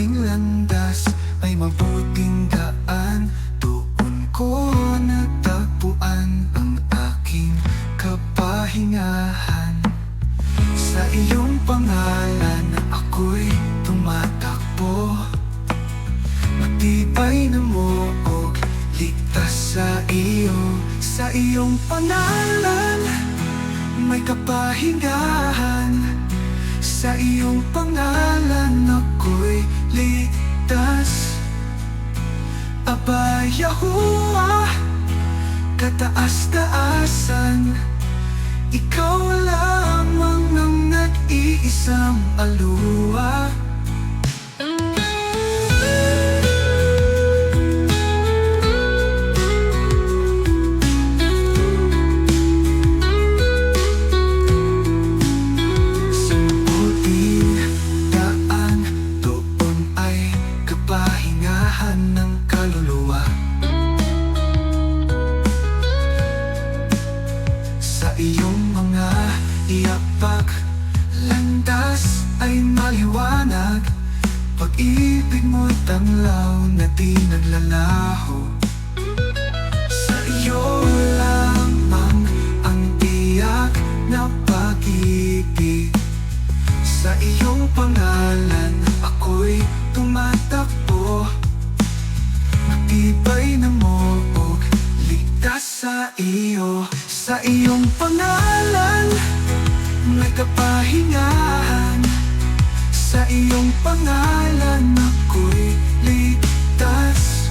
ating landas ay mabuting daan. Doon ko natagpuan ang aking kapahingahan. Sa iyong pangalan ako'y tumatakbo. Matibay na moog, ligtas sa iyo. Sa iyong pangalan may kapahingahan. Sa iyong pangalan ako'y ligtas. Aba Yahuwah, kataas-taasan. Ikaw lamang ang nag-iisang aluwa ay maliwanag Pag-ibig mo'y tanglaw na di naglalaho. Sa iyo lamang ang tiyak na pag-ibig. Sa iyong pangalan ako'y tumatakbo. Matibay na moog, ligtas sa iyo. Sa iyong pangalan, may kapahingahan Sa iyong pangalan ako'y ligtas.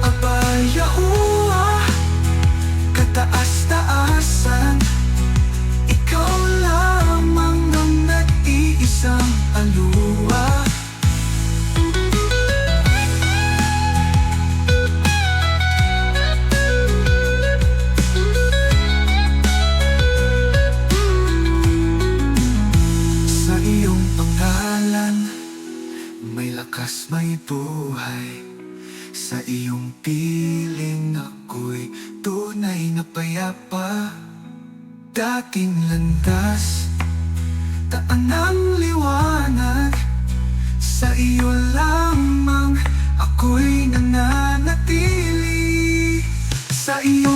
Aba Yahuwah, kataas-taasan. Ikaw lamang ang nag-iisang aluwa lakas, may buhay. Sa iyong piling ako'y tunay na payapa. Dating landas Taan ng liwanag. Sa iyo lamang ako'y nananatili. Sa iyo